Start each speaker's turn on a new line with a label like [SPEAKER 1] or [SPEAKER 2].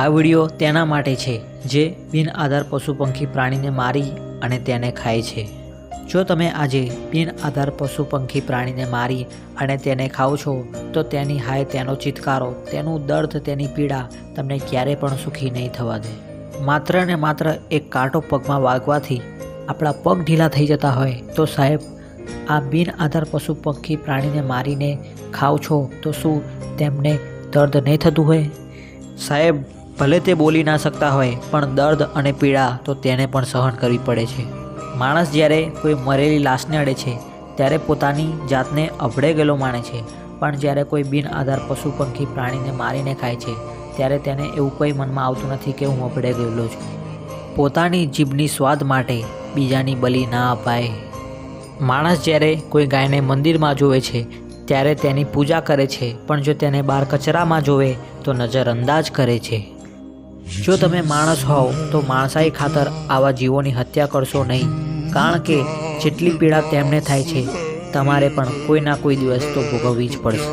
[SPEAKER 1] આ વીડિયો તેના માટે છે, જે બિન આધાર પશુ પંખી પ્રાણીને મારી અને તેને ખાય છે. જો તમે આજે બિન આધાર પશુ પંખી પ્રાણીને મારી અને તેને ખાઓ છો, તો તેની હાય તેનો ચિત્કારો, તેનું દર્દ, તેની પીડા તમને ક્યારે પણ સુખી નહીં થવા દે. માત્ર ને માત્ર એક કાંટો પગમાં વાગવાથી આપણા પગ ઢીલા થઈ જતા હોય, તો સાહેબ, આ બિન આધાર પશુ પંખી પ્રાણીને મારીને ખાઓ છો, તો શું તેમને દર્દ નહીં થતું હોય? સાહેબ ભલે તે બોલી ના શકતા હોય, પણ દર્દ અને પીડા તો તેને પણ સહન કરવી પડે છે. માણસ જ્યારે કોઈ મરેલી લાશને અડે છે, ત્યારે પોતાની જાતને અભડે ગયેલો માને છે. પણ જ્યારે કોઈ બિન આધાર પશુ પંખી પ્રાણીને મારીને ખાય છે, ત્યારે તેને એવું કંઈ મનમાં આવતું નથી કે હું અભડે ગયેલો છું. પોતાની જીભની સ્વાદ માટે બીજાની બલી ના અપાય. માણસ જ્યારે કોઈ ગાયને મંદિરમાં જોવે છે, ત્યારે તેની પૂજા કરે છે, પણ જો તેને બહાર કચરામાં જોવે, તો નજરઅંદાજ કરે છે. જો તમે માણસ હોવ, તો માણસાઈ ખાતર આવા જીવોની હત્યા કરશો નહીં. કારણ કે જેટલી પીડા તેમને થાય છે, તમારે પણ કોઈ ના કોઈ દિવસ તો ભોગવવી જ પડશે.